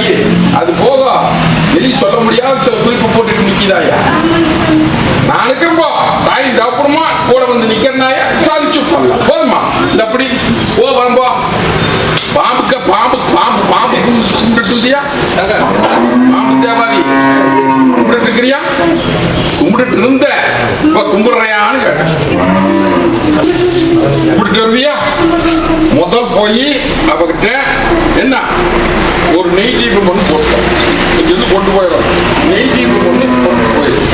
தாயி அது போக வெளியே சொல்ல முடியாத சில குறிப்பு போட்டுட்டு நிக்குதாயா நான் இருக்கிறப்போ தாய் தப்புறமா கூட வந்து நிக்கிறனாயா சாதிச்சு பண்ணலாம் போதுமா? இந்த அப்படி. போ வரம்போ பாம்புக்க பாம்பு பாம்பு பாம்பு கும்பிட்டு இருந்தியா பாம்பு தேவாதி. கும்பிட்டு இருக்கிறியா? கும்பிட்டு இருந்த இப்ப கும்பிடுறையான்னு கேட்டேன். கும்பிட்டு வருவியா முதல் போய் அவகிட்ட என்ன? ஒரு நெய் தீபம் ஒன்று போட்டோம். இங்கிருந்து கொண்டு போயிடும் நெய் தீபம் ஒன்று கொண்டு போயிடும்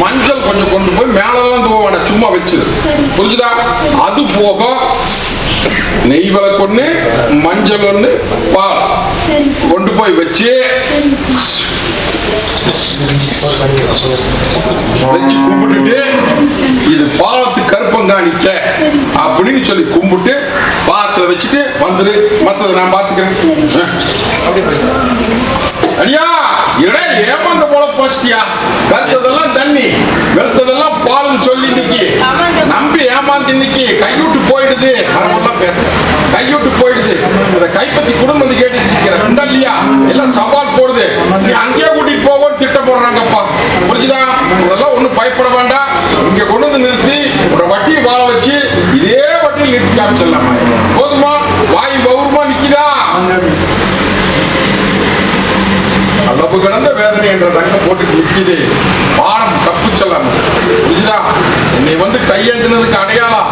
மஞ்சள் கொஞ்சம் கொண்டு போய் மேலதான் போக சும்மா வச்சு. புரிஞ்சுதா? அது போக நெய் விளக்கு ஒன்று மஞ்சள் ஒன்று பால். கொண்டு போய் வச்சு வச்சு கும்பிட்டுட்டு இது பாலத்து கருப்பங்காணிக்க அப்படின்னு சொல்லி கும்பிட்டு பாலத்துல வச்சுட்டு வந்துரு. மத்ததை நான் பாத்துக்கிறேன் அடியா இடே ஏமாந்த போல போச்சிட்டியா? கருத்ததெல்லாம் தண்ணி. வெளுத்ததெல்லாம் பால்னு சொல்லி இன்னைக்கு இன்னைக்கு. கையூட்டு போயிடுது. அதெல்லாம் பேச கையூட்டு போயிடுது. இந்த கைப்பத்தி குடும்பம் கேட்டு நிக்கிறேன் இல்லையா? எல்லாம் சவால் போடுது. நீ அங்கேயே கூட்டிட்டு போவோம் திட்டம் போடுறாங்கப்பா. புரிஞ்சுதா? இதெல்லாம் ஒன்றும் பயப்பட வேண்டாம். இங்கே கொண்டு வந்து நிறுத்தி ஒரு வட்டியை வாழ வச்சு இதே வட்டியில் நிறுத்தி காமிச்சிடலாம்? போதுமா? வாய் பௌர்மா நிற்கிதா அளவு கடந்த வேதனை என்ற தங்க போட்டு நிற்கிது பாடம் தப்பு செல்லாம புரிஞ்சுதா என்னை வந்து கையேந்தினதுக்கு அடையாளம்.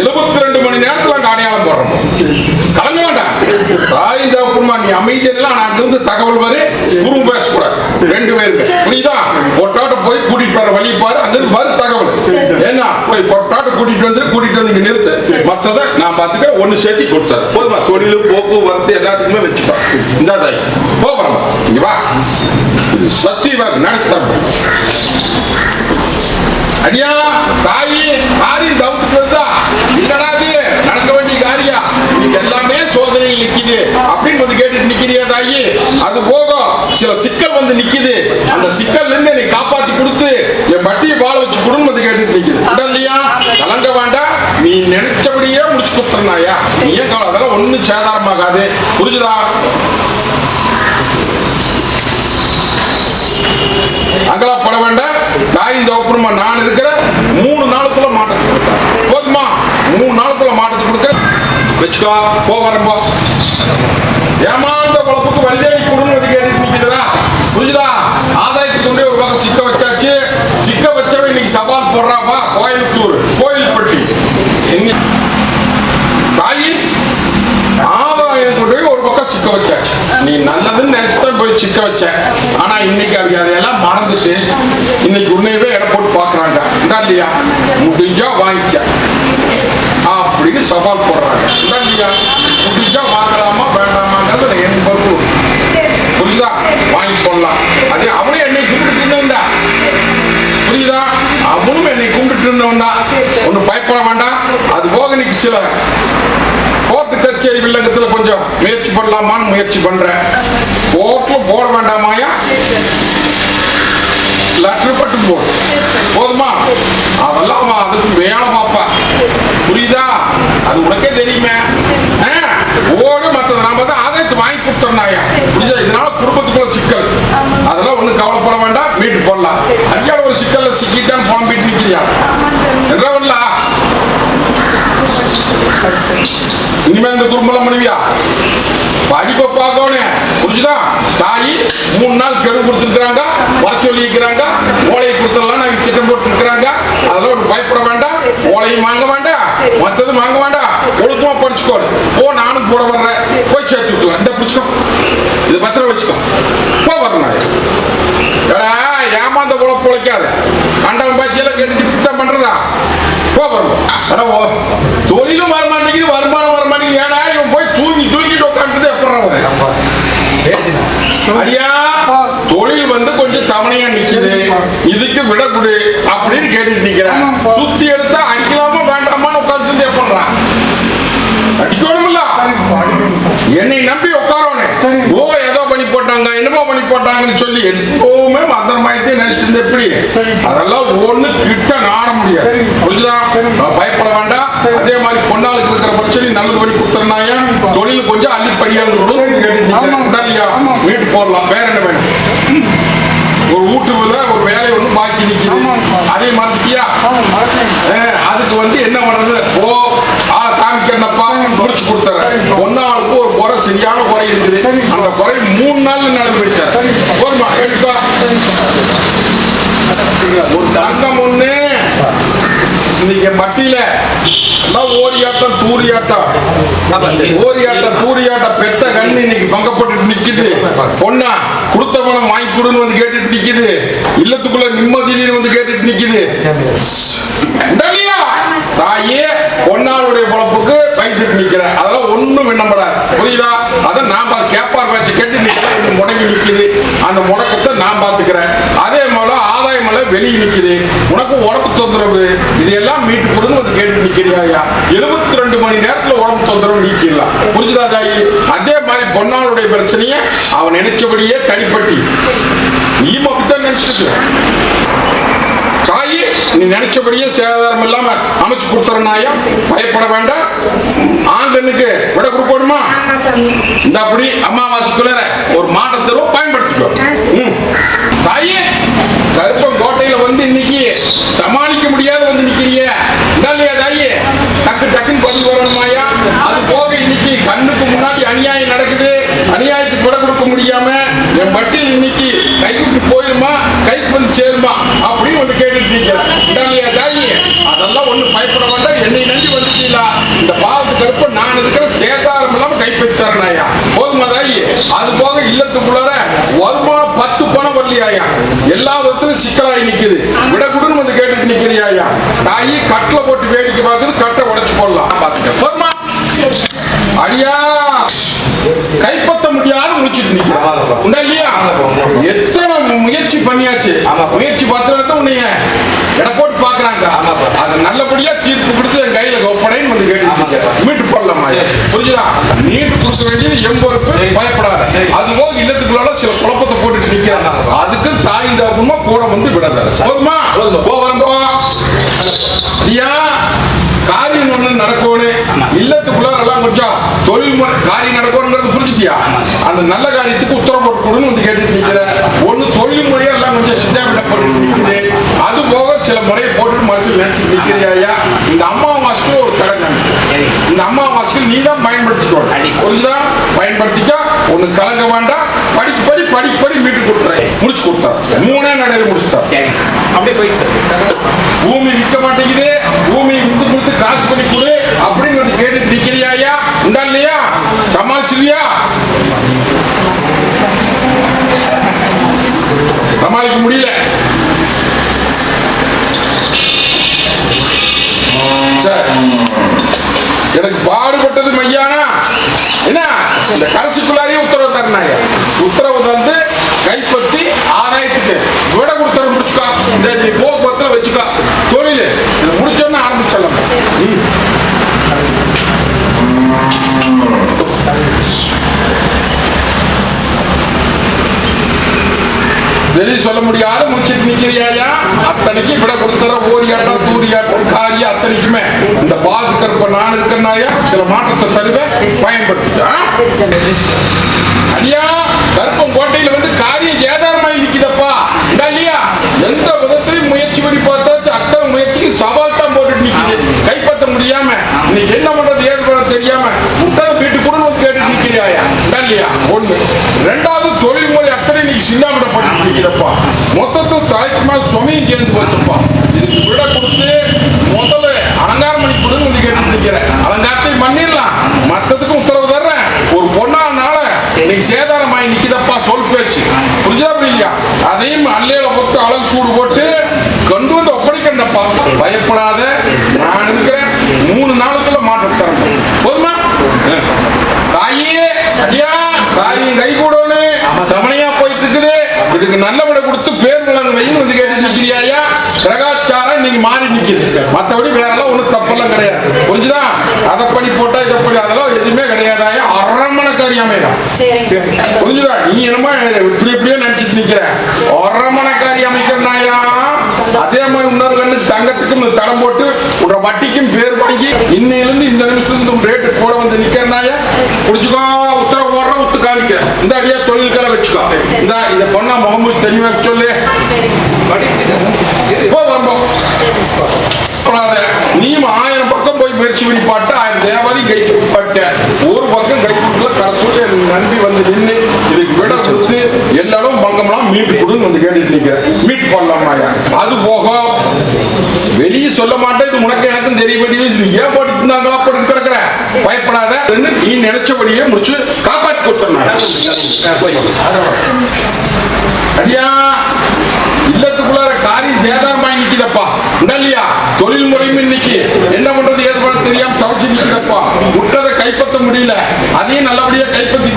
எழுபத்தி ரெண்டு மணி நேரத்துல அங்க அடையாளம் போடுறோம். கலங்க வேண்டாம். தாய் தகப்பன்மா நீ அமைதியெல்லாம் நான் இருந்து தகவல் வரு. குறும் பேசக்கூடாது. ரெண்டு பேருமே. புரியுதா? பொட்டாட்டு போய் கூட்டிட்டு வர வழி பாரு. அங்கிருந்து வரு தகவல். என்ன போய் பொட்டாட்டு கூட்டிட்டு வந்து கூட்டிட்டு வந்து இங்க நிறுத்து மத்ததை நான் பார்த்துக்க ஒண்ணு சேர்த்தி கொடுத்தாரு. போதுமா தொழில் போக்குவரத்து எல்லாத்துக்குமே வச்சுப்பான் இந்த தாய் போகிறோம் இங்கே வா. இது நடத்தம் அடியா தாயி தாரி தவுத்துக்கிறதா வருதா இல்லடா அது நடக்க வேண்டிய காரியா? இன்னைக்கு எல்லாமே சோதனையில் நிக்குது. அப்படின்னு வந்து கேட்டுட்டு நிக்கிறியா தாயி? அது போகும் சில சிக்கல் வந்து நிக்குது அந்த சிக்கல்ல இருந்து என்னை காப்பாத்தி கொடுத்து என் வட்டியை வாழ வச்சு குடும்பம் வந்து கேட்டுட்டு நிக்குது உண்டா இல்லையா கலங்க வேண்டாம் நீ நினைச்சபடியே சொன்னாயா? நீ ஏன் கவலை? அதெல்லாம் ஒண்ணும் சேதாரமாகாது. புரிஞ்சுதா? அங்கெல்லாம் போட வேண்டாம் தாயின் தோப்புறமா நான் இருக்கிற மூணு நாளுக்குள்ள மாட்டத்தை கொடுத்தேன் போதுமா? மூணு நாளுக்குள்ள மாட்டத்தை கொடுக்க வச்சுக்கோ. போ வரம்போ ஏமாந்த குழப்புக்கு வல்லேரி குடும்பம் கேட்டு நிற்கிறா புரிஞ்சுதா? ஆதாயத்துக்கு கொண்டே ஒரு பக்கம் சிக்க வச்சாச்சு. சிக்க வச்சவன் இன்னைக்கு சவால் போடுறாப்பா கோயம்புத்தூர். கோயில்பட்டி எங்க தாயி ஆதாயம் கொண்டு போய் ஒரு பக்கம் சிக்க வச்சாச்சு நீ நல்லதுன்னு நினைச்சுதான் போய் சிக்க வச்ச. ஆனா இன்னைக்கு அவங்க அதையெல்லாம் மறந்துட்டு இன்னைக்கு உன்னையவே இட போட்டு பாக்குறாங்க இல்லையா? முடிஞ்சா வாங்கிக்க. அப்படின்னு சவால் போடுறாங்க. இல்லையா? முடிஞ்சா வாங்கலாமா வேண்டாமாங்கிறது என் பொறுப்பு. புரியுதா? வாங்கி போடலாம். அதே அவனும் என்னை கும்பிட்டு இருந்தா புரியுதா? அவனும் என்னை கும்பிட்டு இருந்தவன் தான். ஒன்றும் பயப்பட வேண்டாம். அது போக நீ சில கோர்ட்டு கச்சேரி கொஞ்சம் முயற்சி பண்ணலாமான்னு முயற்சி பண்றேன். கோர்ட்ல போட வேண்டாமாயா லெட்டர் பட்டு போடு போதுமா? அதெல்லாம் அவன் அதுக்கு வேலை பாப்பா புரியுதா? அது உனக்கே தெரியுமே. ஓடு மற்றது நாம தான் ஆதாயத்தை வாங்கி கொடுத்தோம்னாயா புரியுதா? இதனால குடும்பத்துக்குள்ள சிக்கல். அதெல்லாம் ஒண்ணும் கவலைப்பட வேண்டாம். வீட்டு போடலாம். அடிக்கால ஒரு சிக்கல்ல சிக்கிட்டான் போன வீட்டு நிற்கிறியா என்ன பண்ணலாம் இனிமே இந்த பண்ணுவியா படிப்பை பார்க்கணும் புரிஞ்சுதா? தாயி மூணு நாள் கெடு கொடுத்துருக்காங்க வர சொல்லி இருக்கிறாங்க ஓலையை கொடுத்துடலாம் நாங்கள் திட்டம் போட்டுருக்காங்க அதெல்லாம் ஒரு பயப்பட வேண்டாம். ஓலையும் வாங்க வேண்டாம். மற்றது வாங்க வேண்டாம். ஒழுக்கமா படிச்சுக்கோ. ஓ நானும் கூட வர்றேன். போய் சேர்த்து விட்டுலாம் இந்த பிடிச்சிக்கோ. இது பத்திரம் வச்சுக்கோ. போ வரணும் எடா ஏமாந்த போல பொழைக்காத. அண்டவன் பாத்தியெல்லாம் கெடுத்து பித்தம் பண்றதா? போ வரணும் தொழிலும் வர மாட்டேங்குது வருமானம் மாட்டேங்குது ஏடா இவன் போய் தூங்கி தூங்கிட்டு உட்காந்துட்டு எப்பறம் அடியா தொழில் வந்து கொஞ்சம் தவணையா நிக்குது. இதுக்கு விட கொடு அப்படின்னு கேட்டுட்டு நிக்கிறேன் சுத்தி எடுத்தா அடிக்கலாமா வேண்டாமான்னு உட்காந்து எப்பறான் அடிக்கணும்ல என்னை நம்பி உட்காரவனே ஓ ஏதோ பண்ணி போட்டாங்க என்ன போட்டாங்கன்னு சொல்லி எப்பவுமே அந்த மயத்தை நினைச்சிட்டு இருந்த எப்படி அதெல்லாம் ஒண்ணு கிட்ட நாட முடியாது. புரிஞ்சுதா? பயப்பட வேண்டாம். அதே நல்லது பண்ணி கொடுத்துருந்தாங்க தொழில் கொஞ்சம் அள்ளி படியாங்க வீட்டு போடலாம் வேற என்ன வேணும்? ஒரு வீட்டுக்குள்ள ஒரு வேலை ஒண்ணு பாக்கி நிக்குது. அதே மறந்துட்டியா? அதுக்கு வந்து என்ன பண்றது? ஓ ஆளை காமிக்கிறப்பா முடிச்சு கொடுத்துறேன். ஒன்னாளுக்கு ஒரு குறை சரியான குறை இருக்குது. அந்த குறை மூணு நாள்ல நடந்து போயிட்டார் போதுமா எடுப்பா ஒரு தங்கம் ஒண்ணு. இன்னைக்கு மட்டியில ஓரியாட்டம் தூரியாட்டம். ஓரியாட்டம் தூரியாட்டம் பெத்த கண்ணு இன்னைக்கு பங்கப்பட்டு நிக்குது. பொண்ணா கொடுத்த பணம் வாங்கி கொடுன்னு வந்து கேட்டுட்டு நிக்குது. இல்லத்துக்குள்ள நிம்மதியில வந்து கேட்டுட்டு நிக்குது. தாயே பொன்னாளுடைய பொழப்புக்கு பயந்துட்டு நிக்கிறேன் அதெல்லாம் ஒண்ணும் விண்ணப்படாது புரியுதா? அதை நான் பார்த்து கேப்பார் வச்சு கேட்டு நிக்கிறேன் முடங்கி நிக்குது. அந்த முடக்கத்தை நான் பாத்துக்கிறேன் அதே போல ஆதாய மலை வெளியே நிக்குது உனக்கு உடம்பு தொந்தரவு. இதெல்லாம் மீட்டு கொடுன்னு கேட்டு நிக்கிறியா எழுபத்தி ரெண்டு மணி நேரத்துல உடம்பு தொந்தரவு நீக்கிடலாம். புரிஞ்சுதா தாயி? அதே மாதிரி பொன்னாளுடைய பிரச்சனையை அவன் நினைச்சபடியே தனிப்பட்டி நீ அப்படித்தான் நினைச்சிட்டு இருக்க. தாயி நீ நினைச்சபடியே சேதாரம் இல்லாம அமைச்சு கொடுத்துறனாயா பயப்பட வேண்டாம். ஆண் பெண்ணுக்கு விட கொடுக்கணுமா? இந்த அப்படி அமாவாசைக்குள்ள ஒரு மாட்டை தருவோம் பயன்படுத்திக்கோ ம். தாயே கருப்பம் கோட்டையில வந்து இன்னைக்கு சமாளிக்க முடியாத வந்து நிக்கிறீங்க என்ன இல்லையா தாயே டக்கு டக்குன்னு பதில் வரணுமாயா அது போக இன்னைக்கு கண்ணுக்கு முன்னாடி அநியாயம் நடக்குது அநியாயத்துக்கு விட கொடுக்க முடியாம என் பட்டி இன்னைக்கு கைக்கு போயிருமா கைக்கு வந்து சேருமா அப்படின்னு வந்து கேட்டுட்டு இருக்கேன் என்ன இல்லையா தாயே அதெல்லாம் ஒண்ணு என்னை நம்பி வந்துட்டீங்களா? இந்த பாவத்து கருப்பு நான் இருக்கிற சேதாரம் இல்லாம கைப்பற்றி தரணையா போதுமா தாயி? அது போக இல்லத்துக்குள்ளார வருமானம் பத்து பணம் வரலையாயா எல்லா விதத்திலும் சிக்கலாகி நிக்குது. விட குடுன்னு வந்து கேட்டுட்டு நிக்கிறியாயா தாயி கட்டில போட்டு வேடிக்கை பார்க்குது கட்டை உடைச்சு போடலாம். பாத்துக்க அடியா! கைப்பற்ற முடியாது முடிச்சிட்டு நிக்கிறேன். உண்டா இல்லையா? எத்தனை முயற்சி பண்ணியாச்சு? முயற்சி பத்திரத்தை உன்னைய. எடை நல்லபடியா தீர்ப்பு கொடுத்து என் கையில ஒப்படைன்னு வந்து கேட்டு மீட்டு போடலாமா புரிஞ்சுதா? நீட்டு கொடுக்க வேண்டியது எம்பொறுப்பு பயப்படாத. அது போக இல்லத்துக்குள்ள சில குழப்பத்தை போட்டுட்டு நிக்கிறாங்க. அதுக்கு தாய் தகப்பமா கூட வந்து விடாத. போதுமா? போ வரம்போ ஐயா காரியம் ஒண்ணு நடக்கணும் இல்லத்துக்குள்ள எல்லாம் கொஞ்சம் தொழில் முறை காரியம் நடக்கணுங்கிறது புரிஞ்சுட்டியா அந்த நல்ல காரியத்துக்கு உத்தரவு போட்டு கொடுன்னு வந்து கேட்டுட்டு நிக்கிற ஒண்ணு தொழில் முறையா எல்லாம் கொஞ்சம் சித்தாபிட்ட போட்டு அது போக சில போட்டு மனசில் நினைச்சிட்டு நிக்கிறியா இந்த அம்மாவாசைக்கு ஒரு கடை காமிச்சு இந்த அம்மாவாசைக்கு நீ தான் பயன்படுத்திக்கோ. புரிஞ்சுதா? பயன்படுத்திக்க. ஒண்ணு கலங்க வேண்டாம். படி படி படி படி மீட்டு கொடுத்துறேன். முடிச்சு கொடுத்தேன் மூணே நடையில முடிச்சுட்டேன் சரி. அப்படியே போயிட்டு சார். பூமி விற்க மாட்டேங்குது. பூமி வித்து கொடுத்து காசு பண்ணி கொடு. அப்படின்னு கேட்டுட்டு நிக்கிறியா உண்டா இல்லையா? சமாளிச்சிருவியா சமாளிக்க முடியல. சரி எனக்கு பாடுபட்டது மையானா? என்ன? இந்த கடைசிக்குள்ளாரையும் உத்தரவு தரணாங்க உத்தரவு தந்து கைப்பற்றி ஆதாயத்துக்கு விட கொடுத்தர முடிச்சுக்கா. இந்த நீ போக்குவரத்தை வச்சுக்கா. தொழில். இது முடிச்சோன்னு ஆரம்பிச்சிடலாம் ம். வெளியே சொல்ல முடியாத முடிச்சிட்டு நிக்கிறியா அத்தனைக்கு விட கொடுத்து காரி அத்தனைக்குமே இந்த பாது கருப்ப நான் இருக்கிறனாயா சில மாற்றத்தை சரி சாமி அடியா கருப்பம் கோட்டையில வந்து காரியம் ஏதாரமாய் நிக்குதப்பா. இந்தா இல்லையா? எந்த விதத்திலையும் முயற்சி பண்ணி பார்த்தாச்சு அத்தனை முயற்சிக்கு சவால் தான் போட்டுட்டு நிக்குது. கைப்பற்ற முடியாம இன்னைக்கு என்ன பண்றது ஏது பண்ண தெரியாம முட்டை வீட்டு கூட வந்து கேட்டுட்டு நிக்கிறியாயா? இந்தா இல்லையா? ஒண்ணு. ரெண்டாவது தொழில் முறை அத்தனை இன்னைக்கு சின்னாவிடப்பட்டு நிக்குதப்பா. மொத்தத்தில் தலைக்கு மேல சுமையும் சேர்ந்து போச்சுப்பா இதுக்கு விட கொடுத்து முதல்ல அலங்காரம் பண்ணி கொடுன்னு வந்து கேட்டுட்டு நிக்கிறேன் அலங்காரத்தை பண்ணிடலாம். மத்ததுக்கு உத்தரவு தர்றேன். ஒரு பொண்ணானால இன்னைக்கு சேதாரமாயி நிக்குதப்பா சொல் பேச்சு. புரிஞ்சா இல்லையா அதையும் அல்லையில பொத்து அழகு சூடு போட்டு கொண்டு வந்து ஒப்படைக்கண்டப்பா. பயப்படாத நான் இருக்கிறேன் மூணு நாளுக்குள்ள மாற்றம் தரேன் போதுமா தாயே அடியா தாயும் கை கூடணும் சமனையா போயிட்டு இருக்குது இதுக்கு நல்ல விட கொடுத்து பேர் விலங்கு வைன்னு வந்து கேட்டு நிக்கிறியா இன்னைக்கு மாறி நிற்குது மற்றபடி வேற எல்லாம் ஒன்றும் தப்பெல்லாம் கிடையாது. புரிஞ்சுதான் அதை பண்ணி போட்டா இதை பண்ணி அதெல்லாம் எதுவுமே கிடையாதாயா? சார். புரிஞ்சுதா? நீ என்னமோ இப்படி இப்படியே நினைச்சிட்டு நிக்கிற. அரமணக்காரி அமைக்கிறனாயா அதே மாதிரி இன்னொரு கண்ணு தங்கத்துக்கும் தடம் போட்டு உன்ற வட்டிக்கும் பேர் இன்னையிலிருந்து இந்த நிமிஷத்துக்கு ரேட்டு கூட வந்து நிக்கிறனாயா புடிச்சுக்கோ உத்தரவு போடுற உத்து காமிக்க இந்த அடியா தொழில்களை வச்சுக்கோ. இந்த இத பொண்ணா முகமது தெளிவா சொல்லு. போ நீயும் ஆயிரம் பக்கம் போய் முயற்சி பண்ணி பாட்டு ஆயிரம் தேவாதி கை பட்ட ஒரு பக்கம் கை கொடுக்கல கடைசியில் எனக்கு நம்பி வந்து நின்று இதுக்கு விட கொடுத்து எல்லாரும் பங்கம்லாம் மீட்டு கொடுன்னு வந்து கேட்டுட்டு நிற்கிறேன் மீட் பண்ணலாமாயா அது போக வெளியே சொல்ல மாட்டேன் இது உனக்கு எனக்கும் தெரியபடி நீ ஏன் போட்டு இருந்தாங்களா போட்டு கிடக்குற. பயப்படாத. நீ நினைச்சபடியே முடிச்சு காப்பாற்றி கொடுத்தேன் அடியா இல்லத்துக்குள்ளார காரியம் சேதாரமாய் நிக்குதப்பா. இல்லையா தொழில் முறையும் இன்னைக்கு. என்ன பண்றது? ஏது பண்ண தெரியாம தவிச்சு நிக்குதப்பா. விட்டதை கைப்பற்ற முடியல. அதையும் நல்லபடியா கைப்பற்றி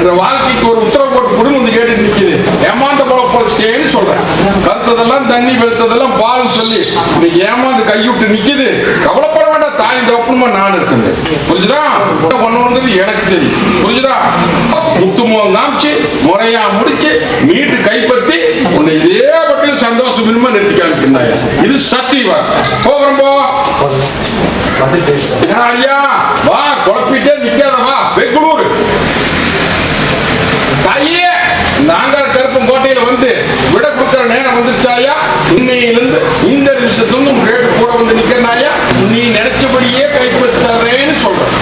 என்ற வாழ்க்கைக்கு ஒரு உத்தரவு போட்டு குடும்பம் வந்து கேட்டு நிக்குது ஏமாந்த போலஸ்டேன்னு சொல்றேன். கருத்ததெல்லாம் தண்ணி வெளுத்ததெல்லாம் பால் சொல்லி இன்னைக்கு ஏமாந்து கைவிட்டு நிக்குது. கவலைப்பட வேண்டாம் தாய் தப்புமா நான் இருக்கேன். புரிஞ்சுதா? என்ன பண்ணுவோங்கிறது எனக்கு தெரியும். புரிஞ்சுதா? முத்துமுகம் காமிச்சு முறையா முடிச்சு மீட்டு கைப்பற்றி உன்னை இதே பட்டியல் சந்தோஷம் இனிமே நிறுத்தி காமிக்கிறாயா இது சத்தியவா போகிறோம் போ ஐயா வா குழப்பிட்டே நிக்காத வா. பெங்களூரு தாயே நாங்கார் கருப்பும் கோட்டையில வந்து விட கொடுக்கிற நேரம் வந்துருச்சாயா இன்னையிலிருந்து இந்த நிமிஷத்துலேருந்து ரேட்டு கூட வந்து நிக்கிறனாயா நீ நினைச்சபடியே கைப்பற்றுறேன்னு சொல்றேன்.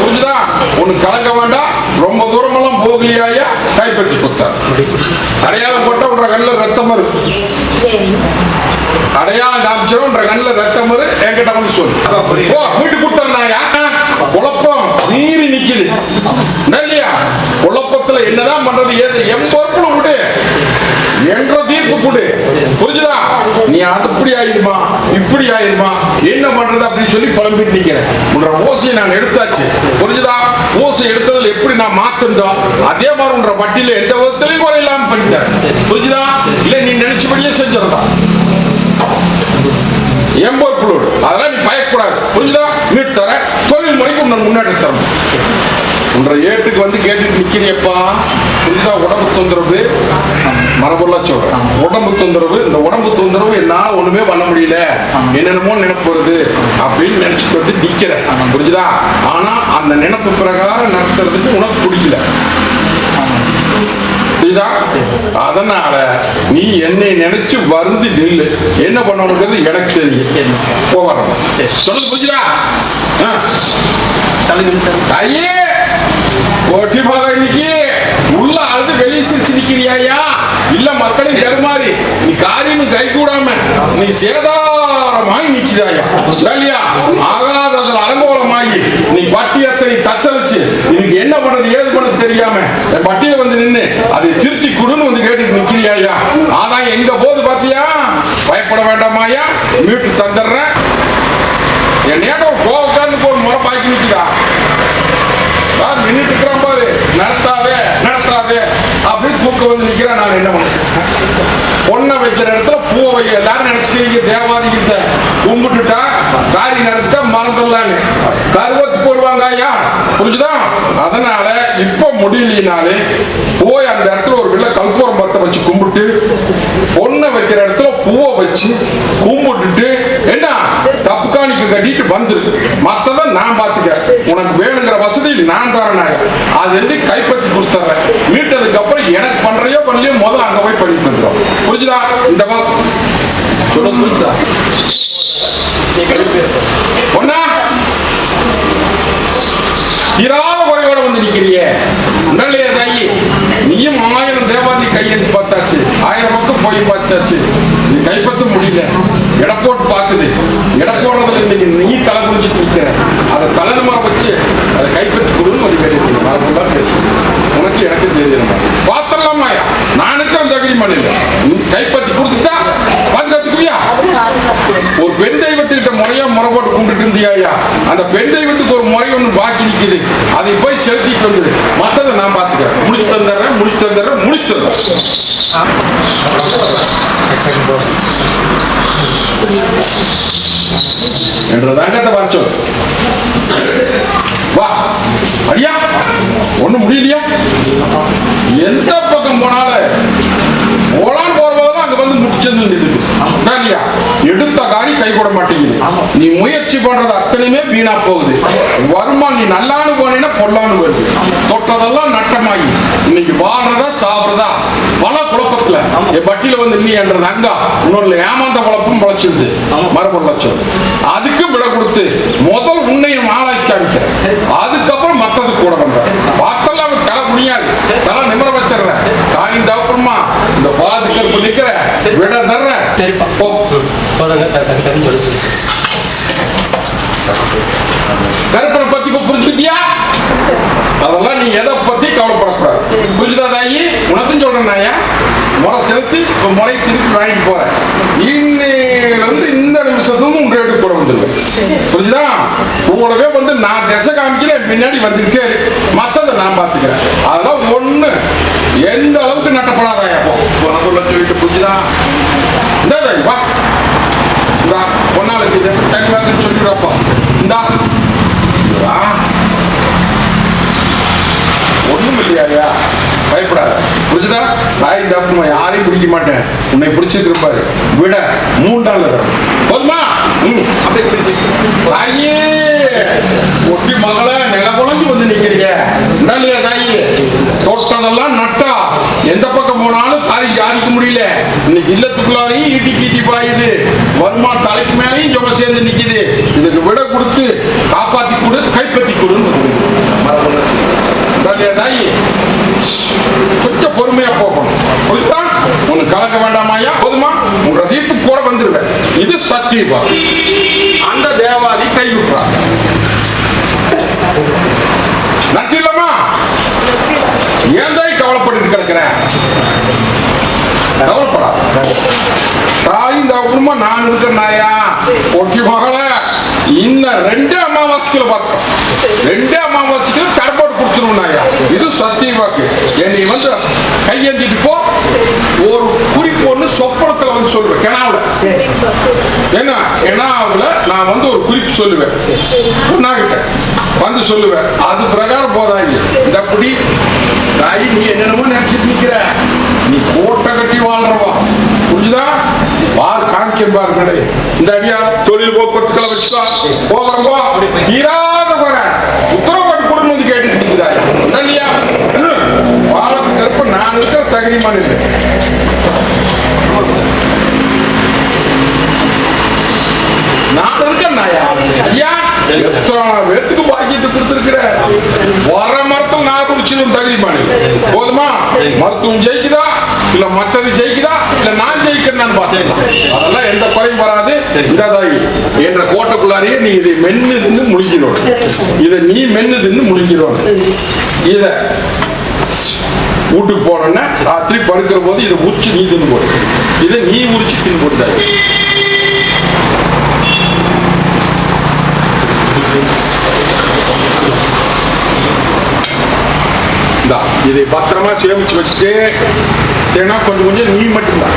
புரிஞ்சுதா? ஒண்ணு கலங்க வேண்டாம். ரொம்ப தூரமெல்லாம் போகலையாயா கைப்பற்றி கொடுத்தார் அடையாளம் போட்டா உன்ற கண்ணில் ரத்தம் சரிங்க அடையாளம் காமிச்சிடும் கண்ணில் ரத்தம் வரும். என்கிட்ட வந்து சொல்லு. ஓ வீட்டு கொடுத்தனாயா குழப்பம் மீறி நிக்குது. இல்லையா? குழப்பத்துல என்னதான் பண்றது ஏது என் பொறுப்புல விடு என்ற தீர்ப்பு கொடு புரிஞ்சுதா நீ அது இப்படி ஆயிருமா இப்படி ஆயிருமா என்ன பண்றது அப்படின்னு சொல்லி புலம்பிட்டு நிக்கிறேன். உன்ற ஓசையை நான் எடுத்தாச்சு. புரிஞ்சுதா? ஓசை எடுத்ததுல எப்படி நான் மாத்துட்டோம் அதே மாதிரி உன்ற வட்டியில எந்த விதத்திலையும் குறை இல்லாம பண்ணிட்டேன் புரிஞ்சுதா? இல்ல நீ நினைச்சபடியே செஞ்சிருந்தா எம்போர் எம்பொருளோடு அதெல்லாம் நீ பயக்கூடாது புரிஞ்சுதா? மீட் தர தொழில் முறைக்கு உன்னை முன்னாடி தரணும். உன்ற ஏட்டுக்கு வந்து கேட்டுட்டு நிற்கிறியப்பா புரியுதா? உடம்பு தொந்தரவு. மரபெல்லாம் சொல்றேன். உடம்பு தொந்தரவு இந்த உடம்பு தொந்தரவு என்னால் ஒண்ணுமே பண்ண முடியல. என்னென்னமோ நினைப்பு வருது அப்படின்னு நினைச்சிட்டு வந்து நிக்கிறேன். புரிஞ்சுதா? ஆனா அந்த நினைப்பு பிரகாரம் நடத்துறதுக்கு உனக்கு பிடிக்கல. புரியுதா? அதனால நீ என்னை நினைச்சு வருந்து நில்லு. என்ன பண்ணணுங்கிறது எனக்கு தெரியும். போகிறோம் சரி. புரிஞ்சுதா? ஐயே! ஓட்டி போக இன்னைக்கு. உள்ள அழுது வெளியே சிரிச்சு நிக்கிறியாயா இல்ல மக்களின் தருமாறி நீ காரியம் கை கூடாம நீ சேதாரமாய் நிக்கிறாயா இல்லையா ஆகாததுல அலங்கோலமாகி நீ பட்டியத்தை தத்தளிச்சு இதுக்கு என்ன பண்றது ஏது பண்ணது தெரியாம என் பட்டியை வந்து நின்னு அதை திருச்சி குடுன்னு வந்து கேட்டுட்டு நிக்கிறியா ஆதாயம் எங்க போகுது பாத்தியா? பயப்பட வேண்டாமாயா மீட்டு தந்துடுறேன். என் நேரம் கோவக்காரனுக்கு போய் முறை பாக்கி நிக்குதா நின்னுட்டு இருக்கிறான் பாரு. நடத்தாதே நடத்தாதே. அப்படின்னு தூக்க வந்து நிக்கிறேன் நான் என்ன பண்ணேன் பொண்ணை வைக்கிற இடத்துல பூவை வை எல்லாரும் நினைச்சுக்கிறீங்க தேவாதிகிட்ட கும்பிட்டுட்டா காரி நடத்திட்டா மறந்துடலான்னு. கருவத்து போடுவாங்க ஐயா. புரிஞ்சுதா? அதனால இப்ப முடியலனாலே போய் அந்த இடத்துல ஒரு வெள்ள கல்பூரம் பத்த வச்சு கும்பிட்டு பொண்ணை வைக்கிற இடத்துல பூவை வச்சு கும்பிட்டுட்டு என்ன? தப்பு காணிக்க கட்டிட்டு வந்துரு. மத்தத நான் பாத்துக்கிறேன். உனக்கு வேணுங்கிற வசதி நான் தரேன் அது வந்து கைப்பற்றி கொடுத்துறேன். மீட்டதுக்கு அப்புறம் எனக்கு பண்றையோ பண்ணலையோ முதல்ல அங்க போய் பண்ணிட்டு வந்துடும் புரிஞ்சுதா? இந்த பக்கம் சொல்ல புரிஞ்சுதா? ஒன்னா தீராத குறையோட வந்து நிக்கிறியே உடலையே தாயி நீயும் ஆயிரம் தேவாதி கையெழுத்து பார்த்தாச்சு. ஆயிரம் பக்கம் போய் பார்த்தாச்சு. நீ கைப்பற்ற முடியல. இடப்போட்டு பார்க்குது எடை போடுறதுல இன்னைக்கு நீ தலை குடிச்சிட்டு நிற்கிற அதை தலைநுமா வச்சு அதை கைப்பற்றி கொடுன்னு ஒரு கேட்டு அதுதான் பேசு உனக்கு எனக்கு தெரிஞ்சிருமா பார்த்துடலாமாயா நான் இருக்கிற தகுதிமான் இல்லை நீ கைப்பற்றி கொடுத்துட்டா பாதுகாத்துக்குவியா ஒரு பெண் தெய்வத்திட்ட முறையா முறை போட்டு கும்பிட்டு இருந்தியாயா அந்த பெண் தெய்வத்துக்கு ஒரு முறை ஒன்று பாக்கி நிக்குது அதை போய் செலுத்திட்டு வந்துடு மத்ததை நான் பார்த்துக்கிறேன் முடிச்சு தந்துடுறேன் முடிச்சு தந்துடுறேன் முடிச்சு தந்துடுறேன் என்ற தங்கத்தை வர சொல்லு வா அடியா ஒண்ணும் முடியலையா எந்த பக்கம் போனாலும் போலான்னு போற போதெல்லாம் அங்க வந்து முடிச்சது நின்றுது இல்லையா எடுத்த காரி கை கூட மாட்டேங்குது நீ முயற்சி அத்தனையுமே வீணா போகுது. வருமானம் நீ நல்லான்னு போனீங்கன்னா பொல்லான்னு வருது தொட்டதெல்லாம் நட்டமாகி. இன்னைக்கு வாழ்றதா சாப்பிடுறதா? பல குழப்பத்துல. பட்டியில வந்து நீ என்றது அங்கா. இன்னொரு ஏமாந்த குழப்பம் பழச்சிருது மரபு லட்சம் அதுக்கு விட கொடுத்து முதல் உன்னையும் ஆளாக்கி அடிக்கிறேன். அதுக்கப்புறம் மத்தது கூட பண்றேன். பார்த்தெல்லாம் அவன் தலை முடியாது. தலை நிமிர வச்சிடுறேன். காய்ந்த அப்புறமா இந்த பாதுகாப்பு நிக்கிற விட தர்றேன். சரிப்பா. போ. போதுங்க த- த- சரின்னு சொல்லு. கருப்பனை பத்தி புரிஞ்சுக்கிட்டியா? அதெல்லாம் நீ எதை பத்தி கவலைப்படக்கூடாது. புரிஞ்சுதா தாயி? உனக்கும் சொல்றேன் நாயா. முறை செலுத்தி இப்ப முறை திருப்பி வாங்கிட்டு போறேன். இன்னையில இருந்து இந்த நிமிஷத்தும் உங்க ரேட்டு கூட வந்துருவேன் புரிஞ்சுதா? கூடவே வந்து நான் திசை காமிக்கல பின்னாடி இரு. மத்ததை நான் பாத்துக்கிறேன் அதெல்லாம் ஒண்ணு. எந்த அளவுக்கு நட்டப்படாதாயா போ. உனக்குள்ள சொல்லிட்டு புரிஞ்சுதா? இந்த வா. இந்தா. பொன்னாளுக்கு இது தண்ணி வாங்கன்னு சொல்லிடுறப்போ. இந்தா. வா ஒண்ணும் இல்லையா பயப்படாத புரிஞ்சுதா? தாய் தப்பு யாரையும் பிடிக்க மாட்டேன். உன்னை பிடிச்சிருப்பாரு விட மூன்றாள் தரம் போதுமா? அப்படியே தாயே ஒட்டி மகள நில குழஞ்சு வந்து நிக்கிறீங்க. இல்லையா தாயி? தொட்டதெல்லாம் நட்டா. எந்த பக்கம் போனாலும் காரி ஜாதிக்க முடியல. இன்னைக்கு இல்லத்துக்குள்ளாரையும் ஈட்டி கீட்டி பாயுது. வருமா தலைக்கு மேலேயும் ஜொம சேர்ந்து நிக்குது. இதுக்கு விட கொடுத்து காப்பாத்தி கொடு கைப்பற்றி கொடுன்னு இல்லையா தாயி கொஞ்சம் பொறுமையா போகணும் புரியுதா உனக்கு கலக்க வேண்டாமாயா போதுமா? உன் தீர்ப்பு கூட வந்துருவேன். இது சத்தியபா அந்த தேவாதி கை விட்டுறாங்க நடத்திடலாமா ஏன் கவலைப்பட்டு கிடக்குற? கவலைப்படா தாய் இந்த குடும்பம் நான் இருக்கிற நாயா? ஒட்டி மகள. இன்னும் ரெண்டு அமாவாசைக்குள்ள பார்த்தோம் ரெண்டு அமாவாசைக்குள்ள தடப்போட்டு கொடுத்துருவோம் இது சத்திய வாக்கு. என்னை வந்து கையேந்திட்டு போ. ஒரு குறிப்பு ஒண்ணு சொப்பனத்துல வந்து சொல்லுவேன். கிணாவுல என்ன கெனாவில் நான் வந்து ஒரு குறிப்பு சொல்லுவேன். பொண்ணாகிட்ட வந்து சொல்லுவேன். அது பிரகாரம் போதாங்க இந்த அப்படி தாய் நீ என்னென்னமோ நினைச்சிட்டு நிக்கிற. நீ கோட்டை கட்டி வாழ்றவா. புரிஞ்சுதா? பார் காமிக்கன் பார் கடை. இந்த அடியா தொழில் போக்குவரத்துக்களை வச்சுக்கோ. போகிறோம் தீராத போற உத்தரவு கொடுன்னு வந்து கேட்டுட்டு நிக்குதா இல்லையா பாலத்துக்கு இருப்ப நான் இருக்கிற தகுதிமான இல்லை. நான் இருக்கேன் ஐயா எத்தனை பேர்த்துக்கு பாக்கியத்தை கொடுத்திருக்கிற? வர மரத்தம் நான் குடிச்சிடும் தகுதி போதுமா? மருத்துவம் ஜெயிக்குதா? இல்ல மத்தது ஜெயிக்குதா? இல்ல நான் ஜெயிக்கிறேன்னு பார்த்தேன். அதெல்லாம் எந்த குறையும் வராது. இந்த தாயி என்ற கோட்டைக்குள்ளாரியே நீ இதை மென்னு தின்னு முடிஞ்சிடணும் இதை நீ மென்னு தின்னு முடிஞ்சிடணும் இத வீட்டுக்கு போனோன்னா ராத்திரி படுக்கிற போது இதை உச்சி நீ தின்னு போடு இதை நீ உரிச்சு தின்னு போட்டு தாயி. இந்தா இதை பத்திரமா சேமிச்சு வச்சுட்டு ஏன்னா கொஞ்சம் கொஞ்சம் நீ மட்டும்தான்.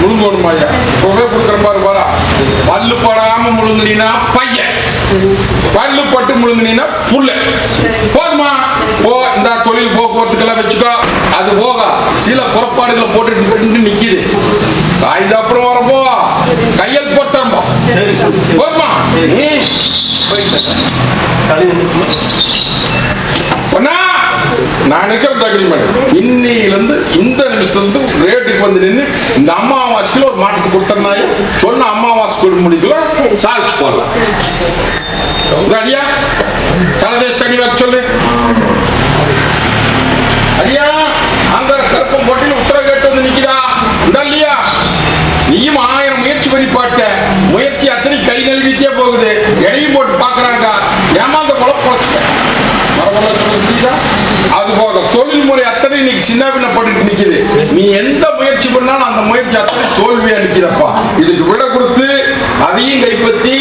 முழுங்கணும் ஐயா புகை கொடுக்குற பாரு பாரா. பல்லு படாம முழுங்குனீனா பையன். பல்லு பட்டு முழுங்குனீனா புள்ள. போதுமா? போ இந்த தொழில் போக்குவரத்துக்கெல்லாம் வச்சுக்கோ. அது போக. சில புறப்பாடுகளை போட்டுட்டு நிக்குது. காய்ந்த அப்புறம் வரப்போ கையல் சார் போதுமா. போயிட்டு பொண்ணா? நான் நிக்கிற அக்ரிமெண்ட் இன்னிலிருந்து இந்த நிமிஷத்துல இருந்து ரேட்டுக்கு வந்து நின்று இந்த அம்மாவாசைக்குள்ள ஒரு மாட்டுக்கு கொடுத்தனாய சொன்ன அம்மாவாசை கொடு முடிக்கல சாதிச்சு போடலாம். அடியா தலதேச தனி சொல்லு. அடியா அந்த கருப்பம் போட்டியில் உத்தரவு கேட்டு வந்து நிக்குதா? இல்லையா? நீயும் ஆயிரம் முயற்சி பண்ணி பாட்ட முயற்சி அத்தனை கை நழுவிட்டே போகுது. எடையும் போட்டு பாக்குறாங்க ஏமாந்த குழப்பம் குழச்சிட்டேன் மரம் சொல்லுங்க அத்தனை இன்னைக்கு சின்ன பின்னப்பட்டு நிக்குது நீ எந்த முயற்சி பண்ணாலும் அந்த முயற்சி அத்தனை தோல்வி அடிக்கிறப்பா இதுக்கு விட கொடுத்து அதையும் கைப்பற்றி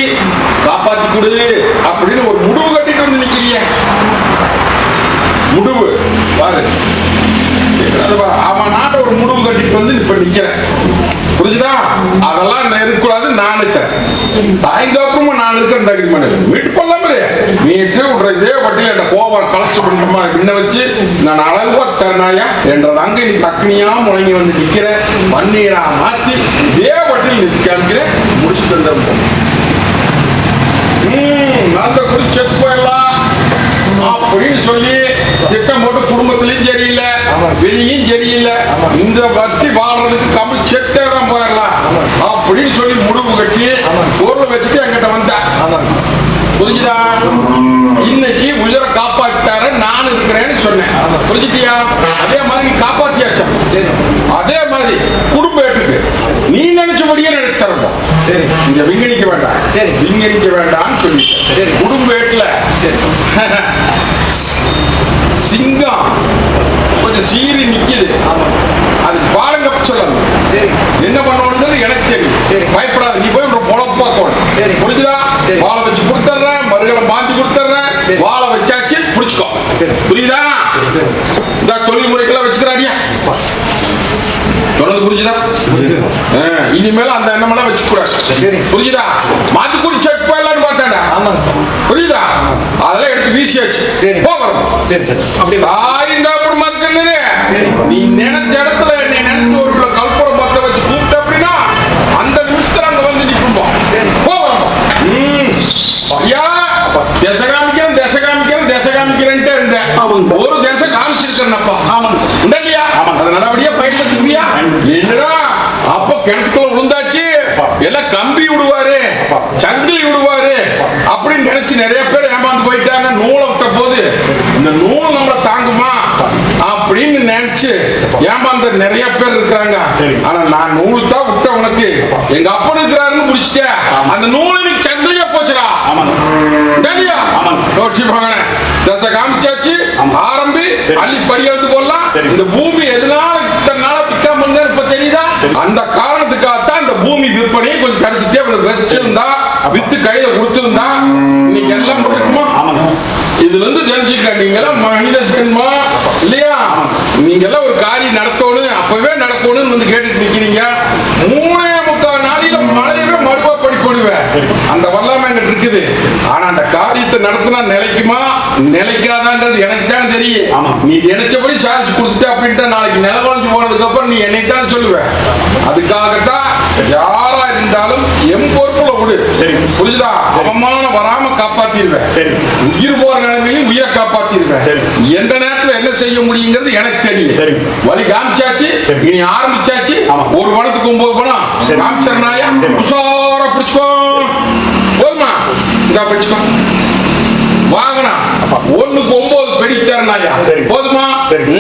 காப்பாத்தி கொடு அப்படின்னு ஒரு முடிவு கட்டிட்டு வந்து நிக்கிறீங்க முடிவு. பாரு. அவன் நாட்டை ஒரு முடிவு கட்டிட்டு வந்து இப்ப நிக்கிறேன். புரிஞ்சுதா? அதெல்லாம் இருக்கக்கூடாது நான் சார். சாயந்தோப்பமும் நான் இருக்கிற இந்த அக்ரிமெண்ட் மீட்டு கொள்ளாம நீ விடுற இதே வட்டியில் பின்ன வச்சு நான் அழகுவா தரணாயா என்றது அங்க நீ தக்கனியா முழங்கி வந்து நிக்கிற மண்ணீரா மாத்தி இதே வட்டியில் நிற்க முடிச்சு தந்துடும் ம் நான் குடி போயிடலாம் அப்படின்னு சொல்லி திட்டம் போட்டு குடும்பத்திலையும் சரியில்லை வெளியும் சரியில்லை. இந்த பத்தி வாழ்றதுக்கு கம்மி செத்தே தான் போயிடலாம். அப்படின்னு சொல்லி முடிவு கட்டி பொருள் வச்சுட்டு என்கிட்ட வந்தேன் புரிஞ்சுதா? இன்னைக்கு உயிரை காப்பாத்தார நான் இருக்கிறேன்னு சொன்னேன். புரிஞ்சுட்டியா? அதே மாதிரி காப்பாத்தியாச்சா? சரி. அதே மாதிரி குடும்ப ஏற்றுக்கு. நீ நினைச்சபடியே நினைச்சு தரணும். சரி. இங்க விங்கணிக்க வேண்டாம். சரி. விங்கணிக்க வேண்டாம்னு சொல்லிட்டேன். சரி. குடும்ப ஏட்டுல சரி. சிங்கம். கொஞ்சம் சீறி நிக்குது. அது பாருங்க சொல்லணும் சரி. என்ன பண்ணணுங்கிறது எனக்கு தெரியும். சரி. பயப்படாத நீ போய் ஒரு பொழப்பா போகணும் சரி. புரிஞ்சுதா. வாழை வச்சு கொடுத்துட்றேன் மறுகளை மாத்தி கொடுத்துட்றேன். வாழை வச்சாச்சு புடிச்சுக்கோ. சரி. புரியுதா? இந்த தொழில் முறைக்கெல்லாம் வச்சுக்கிறாடியா சொன்னது புரிஞ்சுதா? புரிஞ்சுது. இனிமேல அந்த எண்ணமெல்லாம் வச்சுக்கூடாது. சரி. புரியுதா மாத்தி குடி செக் போயிடலான்னு ஆமாங்க. புரியுதா? அதெல்லாம் எடுத்து வீசியாச்சு. சரி. போகிறோம் சரி சரி. அப்படி தாயிங்க குடும்பம் இருக்குன்னு. நீ நினைச்ச இடத்துல என்னை நினைச்சு ஒரு கிலோ கல்புரம் பத்த வச்சு கூப்பிட்ட அப்படின்னா அந்த நிமிஷத்துல அங்க வந்து நிற்போம் சரி. போகிறோம். ஐயா திசை காமிக்கிறேன் திசை காமிக்கிறேன் திசை காமிக்கிறேன்ட்டே இருந்தேன். ஆமாங்க. ஒரு திசை காமிச்சிருக்கேன்ப்பா ஆமாங்க. இல்லையா? அதை நல்லபடியா பயன்படுத்துவியா என்னடா? அப்ப கிணத்துக்குள்ள விழுந்தாச்சு. எல்லாம் கம்பி விடுவாரு. சங்கிலி விடுவாரு. அப்படின்னு நினைச்சு நிறைய பேர் ஏமாந்து போயிட்டாங்க. நூலை விட்ட போது இந்த நூல் நம்மளை தாங்குமா? அப்படின்னு நினைச்சு ஏமாந்த நிறைய பேர் இருக்கிறாங்க. சரி. ஆனா நான் நூல் தான் விட்ட உனக்கு. எங்க அப்பன் இருக்கிறாருன்னு முடிச்சிட்டேன் அந்த நூல் எனக்கு சங்கிலியா போச்சுடா. ஆமாங்க டேடியா ஆமாங்க. தோற்றி காமிச்சாச்சு. ஆரம்பி அள்ளி படி போடலாம். சரி. இந்த பூமி எதனால இத்தனை நாளா விற்காம இருந்தா இப்ப தெரியுதா அந்த காரணத்துக்காகத்தான் இந்த பூமி விற்பனையை கொஞ்சம் தடுத்துட்டே வச்சிருந்தா வித்து கையில கொடுத்திருந்தா இன்னைக்கு எல்லாம் இருக்குமா இதுல இருந்து தெரிஞ்சுக்க நீங்க எல்லாம் மனித ஜென்மா இல்லையா? நீங்க எல்லாம் ஒரு காரியம் நடத்தணும் அப்பவே நடக்கணும்னு வந்து கேட்டுட்டு நிக்கிறீங்க. மூணே முக்கால் நாளில மழையவே மறுபா படி போடுவேன் அந்த எங்கிட்ட இருக்குது ஆனா அந்த காரியத்தை நடத்தினா நிலைக்குமா நிலைக்காதாங்கிறது எனக்கு தான் தெரியும் ஆமா. நீ நினைச்சபடி சாதிச்சு கொடுத்துட்ட அப்படின்ட்டு நாளைக்கு நில குறைஞ்சு போனதுக்கு அப்புறம் நீ என்னை தான் சொல்லுவ அதுக்காகத்தான் யாரா இருந்தாலும் எம் பொறுப்புல விடு சரி. புரியுதா அவமானம் வராம காப்பாத்திடுவேன் சரி. உயிர் போற நிலைமையும் உயிரை காப்பாத்திருவேன் சரி. எந்த நேரத்துல என்ன செய்ய முடியுங்கிறது எனக்கு தெரியும் சரி. வழி காமிச்சாச்சு. இனி ஆரம்பிச்சாச்சு. ஒரு பணத்துக்கு ஒன்பது பணம் சரி. காமிச்சறனாயா சரி. இதா படிச்சுக்கோ. வாங்கினா ஒண்ணுக்கு ஒன்பது பெடித்தாருனாயா போதுமா? சரி.